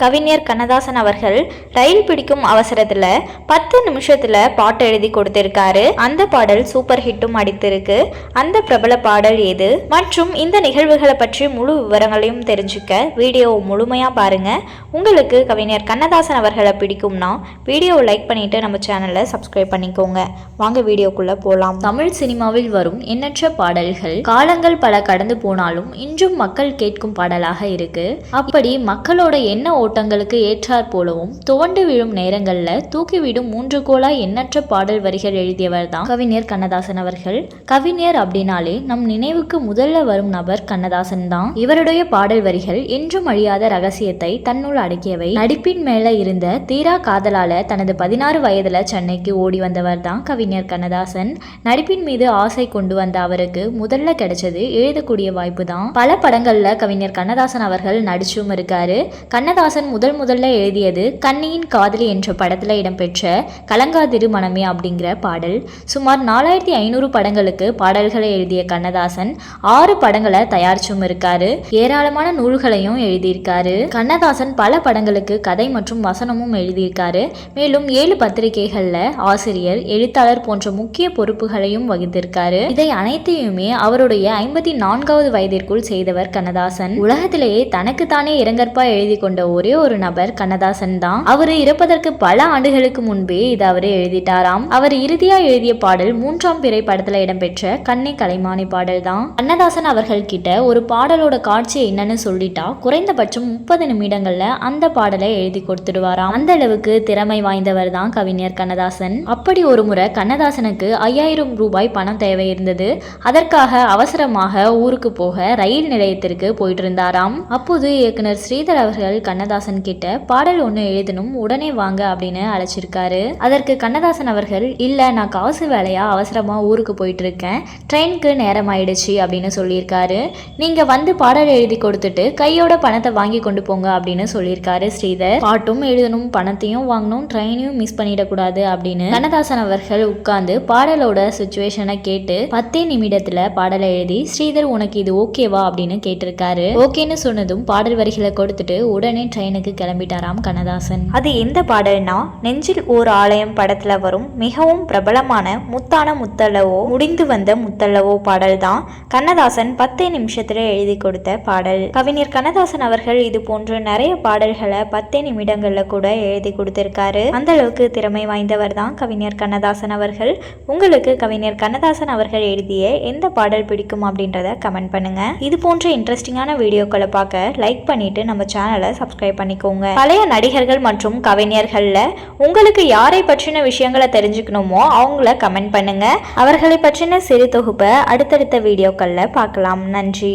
கவிஞர் கண்ணதாசன் அவர்கள் ரயில் பிடிக்கும் அவசரத்துல பத்து நிமிஷத்துல பாட்டு எழுதி கொடுத்திருக்காரு. அந்த பாடல் சூப்பர் ஹிட்டும் அடித்திருக்கு. அந்த பிரபல பாடல் எது? மற்றும் இந்த நிகழ்வுகளை பற்றி முழு விவரங்களையும் தெரிஞ்சுக்க வீடியோ முழுமையா பாருங்க. உங்களுக்கு கவிஞர் கண்ணதாசன் அவர்களை பிடிக்கும்னா வீடியோவை லைக் பண்ணிட்டு நம்ம சேனலை சப்ஸ்கிரைப் பண்ணிக்கோங்க. வாங்க வீடியோக்குள்ள போலாம். தமிழ் சினிமாவில் வரும் எண்ணற்ற பாடல்கள் காலங்கள் பல கடந்து போனாலும் இன்றும் மக்கள் கேட்கும் பாடலாக இருக்கு. அப்படி மக்களோட என்ன ஓட்டங்களுக்கு ஏற்றாற் போலவும் துவண்டு விழும் நேரங்களில் தூக்கிவிடும் மூன்று கோலா எண்ணற்ற பாடல் வரிகள் எழுதியவர் தான் கவிஞர் கண்ணதாசன் அவர்கள். கவிஞர் அப்படின்னாலே நம் நினைவுக்கு முதல்ல வரும் நபர் கண்ணதாசன் தான். இவருடைய பாடல் வரிகள் என்றும் அழியாத ரகசியத்தை தன்னுள் அடக்கியவை. நடிப்பின் மேல இருந்த தீரா காதலால தனது பதினாறு வயதுல சென்னைக்கு ஓடி வந்தவர் தான் கவிஞர் கண்ணதாசன். நடிப்பின் மீது ஆசை கொண்டு வந்த அவருக்கு முதல்ல கிடைச்சது எழுதக்கூடிய வாய்ப்பு தான் பல படங்கள்ல கவிஞர் கண்ணதாசன் அவர்கள் நடிச்சும் இருக்காரு. கண்ணதாசன் முதல் முதல்ல எழுதியது கண்ணியின் காதலி என்ற படத்தில் இடம்பெற்ற கலங்காதிரு மனமே அப்படிங்கிற பாடல். சுமார் நாலாயிரத்தி ஐநூறு படங்களுக்கு பாடல்களை எழுதிய கண்ணதாசன் ஆறு படங்களை தயாரிச்சும் இருக்காரு. ஏராளமான நூல்களையும் எழுதியிருக்காரு. கண்ணதாசன் பல படங்களுக்கு கதை மற்றும் வசனமும் எழுதியிருக்காரு. மேலும் ஏழு பத்திரிகைகளில் ஆசிரியர் எழுத்தாளர் போன்ற முக்கிய பொறுப்புகளையும் வகித்திருக்காரு. இதை அனைத்தையுமே அவருடைய ஐம்பத்தி நான்காவது வயதிற்குள் செய்தவர் கண்ணதாசன். உலகத்திலேயே தனக்குத்தானே இறங்கற்பா எழுதி கொண்ட ஒரு ஒரு நபர் கண்ணதாசன் தான். அவர் இறப்பதற்கு பல ஆண்டுகளுக்கு முன்பே இது அவர் எழுதிட்டாராம். அவர் இறுதியா எழுதிய பாடல் மூன்றாம் பிறை படத்துல இடம்பெற்ற கண்ணை கலைமானி பாடல் தான். கண்ணதாசன் அவர்கள் கிட்ட ஒரு பாடலோட காட்சி என்னன்னு சொல்லிட்டா குறைந்தபட்சம் முப்பது நிமிடங்கள்ல அந்த பாடலை எழுதி கொடுத்துடுவாராம். அந்த அளவுக்கு திறமை வாய்ந்தவர் தான் கவிஞர் கண்ணதாசன். அப்படி ஒரு முறை கண்ணதாசனுக்கு ஐயாயிரம் ரூபாய் பணம் தேவை இருந்தது அதற்காக அவசரமாக ஊருக்கு போக ரயில் நிலையத்திற்கு போயிட்டு இருந்தாராம் அப்போது இயக்குனர் ஸ்ரீதர் அவர்கள் கண்ணதாசன் கிட்ட பாடல் ஒன்று எழுதணும் உடனே வாங்க அப்படின்னு அழைச்சிருக்காரு. அதற்கு கண்ணதாசன் அவர்கள் இல்லை நான் காசு வேலையா? அவசரமாக ஊருக்கு போயிட்டு இருக்கேன் ட்ரெயினுக்கு நேரம் ஆயிடுச்சு அப்படின்னு சொல்லியிருக்காரு. நீங்கள் வந்து பாடல் எழுதி கொடுத்துட்டு கையோட பணத்தை வாங்கி கொண்டு போங்க அப்படின்னு சொல்லியிருக்காரு ஸ்ரீதர். பாட்டும் எழுதணும் பணத்தையும் வாங்கணும் ட்ரெயினையும் மிஸ் பண்ணிடக்கூடாது அப்படின்னு கண்ணதாசன் அவர்கள் உட்கார்ந்து பாடலோட சுச்சுவேஷனை கேட்டு பத்தே நிமிடத்தில் பாடலை எழுதி ஸ்ரீதர் உனக்கு இது ஓகேவா அப்படின்னு கேட்டிருக்காரு. ஓகேன்னு சொன்னதும் பாடல் வரிகளை கொடுத்துட்டு உடனே ட்ரெயினுக்கு கிளம்பிட்டாராம் கண்ணதாசன். அது எந்த பாடல்னா நெஞ்சில் ஓர் ஆலயம் படத்துல வரும் மிகவும் பிரபலமான முத்தான முத்தல்லவோ முடிந்து வந்த முத்தல்லவோ பாடல் தான் கண்ணதாசன் பத்தே நிமிஷத்துல எழுதி கொடுத்த பாடல். கவிஞர் கண்ணதாசன் அவர்கள் இது போன்ற நிறைய பாடல்களை பத்தே நிமிடங்கள்ல கூட எழுதி கொடுத்திருக்காரு. அந்த அளவுக்கு திறமை வாய்ந்தவர் தான் கவிஞர் கண்ணதாசன் அவர்கள். உங்களுக்கு கவிஞர் கண்ணதாசன் அவர்கள் எழுதிய எந்த பாடல் பிடிக்கும் அப்படின்றத கமெண்ட் பண்ணுங்க. இது போன்ற இன்ட்ரெஸ்டிங்கான வீடியோக்களை பார்க்க லைக் பண்ணிட்டு நம்ம சேனலை சப்ஸ்கிரைப் பண்ணிக்கோங்க. பழைய நடிகர்கள் மற்றும் கவிஞர்கள்ல உங்களுக்கு யாரை பற்றின விஷயங்களை தெரிஞ்சுக்கணுமோ அவங்கள கமெண்ட் பண்ணுங்க. அவர்களை பற்றின சிறு தொகுப்பை அடுத்தடுத்த வீடியோக்கள்ல பார்க்கலாம். நன்றி.